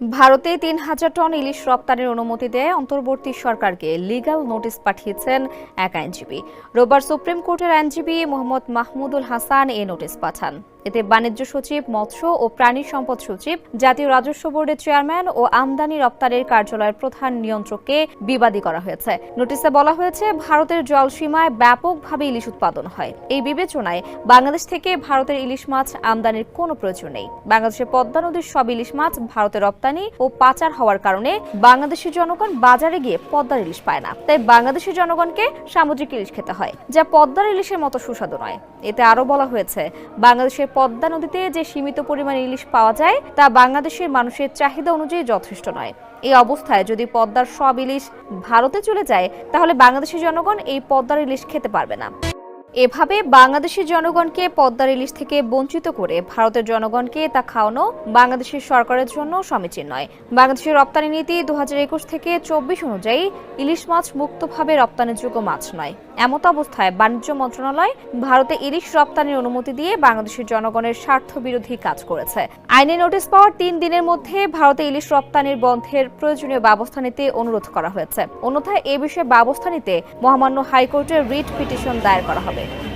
ভারতে তিন হাজার টন ইলিশ রপ্তানির অনুমতি দেয় অন্তর্বর্তী সরকারকে। লিগ্যাল নোটিশ পাঠিয়েছেন এক আইনজীবী। রোববার সুপ্রিম কোর্টের আইনজীবী মোহাম্মদ মাহমুদুল হাসান এ নোটিশ পাঠান। এতে বাণিজ্য সচিব, মৎস্য ও প্রাণী সম্পদ সচিব, জাতীয় রাজস্ব বোর্ডের চেয়ারম্যান ও আমদানি রপ্তানির কার্যালয়ের প্রধান নিয়ন্ত্রককে বিবাদী করা হয়েছে। নোটিশে বলা হয়েছে, ভারতের জলসীমায় ব্যাপকভাবে ইলিশ উৎপাদন হয়। এই বিবেচনায় বাংলাদেশ থেকে ভারতের ইলিশ মাছ আমদানির কোনো প্রয়োজন নেই। বাংলাদেশের পদ্মা নদীর সব ইলিশ মাছ ভারতে রপ্তানি ও পাচার হওয়ার কারণে বাংলাদেশের জনগণ বাজারে গিয়ে পদ্মার ইলিশ পায় না। তাই বাংলাদেশের জনগণকে সামুদ্রিক ইলিশ খেতে হয়, যা পদ্মার ইলিশের মতো সুস্বাদু নয়। এতে আরও বলা হয়েছে, বাংলাদেশের পদ্মা নদীতে যে সীমিত পরিমাণে ইলিশ পাওয়া যায়, তা বাংলাদেশের মানুষের চাহিদা অনুযায়ী যথেষ্ট নয়। এই অবস্থায় যদি পদ্মার সব ইলিশ ভারতে চলে যায়, তাহলে বাংলাদেশের জনগণ এই পদ্মার ইলিশ খেতে পারবে না। এভাবে বাংলাদেশের জনগণকে পদ্মার ইলিশ থেকে বঞ্চিত করে ভারতের জনগণকে তা খাওয়ানো বাংলাদেশের সরকারের জন্য সমীচীন নয়। বাংলাদেশের রপ্তানি নীতি দু হাজার একুশ থেকে চব্বিশ অনুযায়ী ইলিশ মাছ মুক্তভাবে রপ্তানিযোগ্য মাছ নয়। এমত অবস্থায় বাণিজ্য মন্ত্রণালয় ভারতে ইলিশ রপ্তানির অনুমতি দিয়ে বাংলাদেশের জনগণের স্বার্থ বিরোধী কাজ করেছে। আইনে নোটিশ পাওয়ার তিন দিনের মধ্যে ভারতে ইলিশ রপ্তানির বন্ধের প্রয়োজনীয় ব্যবস্থা নিতে অনুরোধ করা হয়েছে। অন্যথায় এ বিষয়ে ব্যবস্থা নিতে মহামান্য হাইকোর্টে রিট পিটিশন দায়ের করা হবে। standing.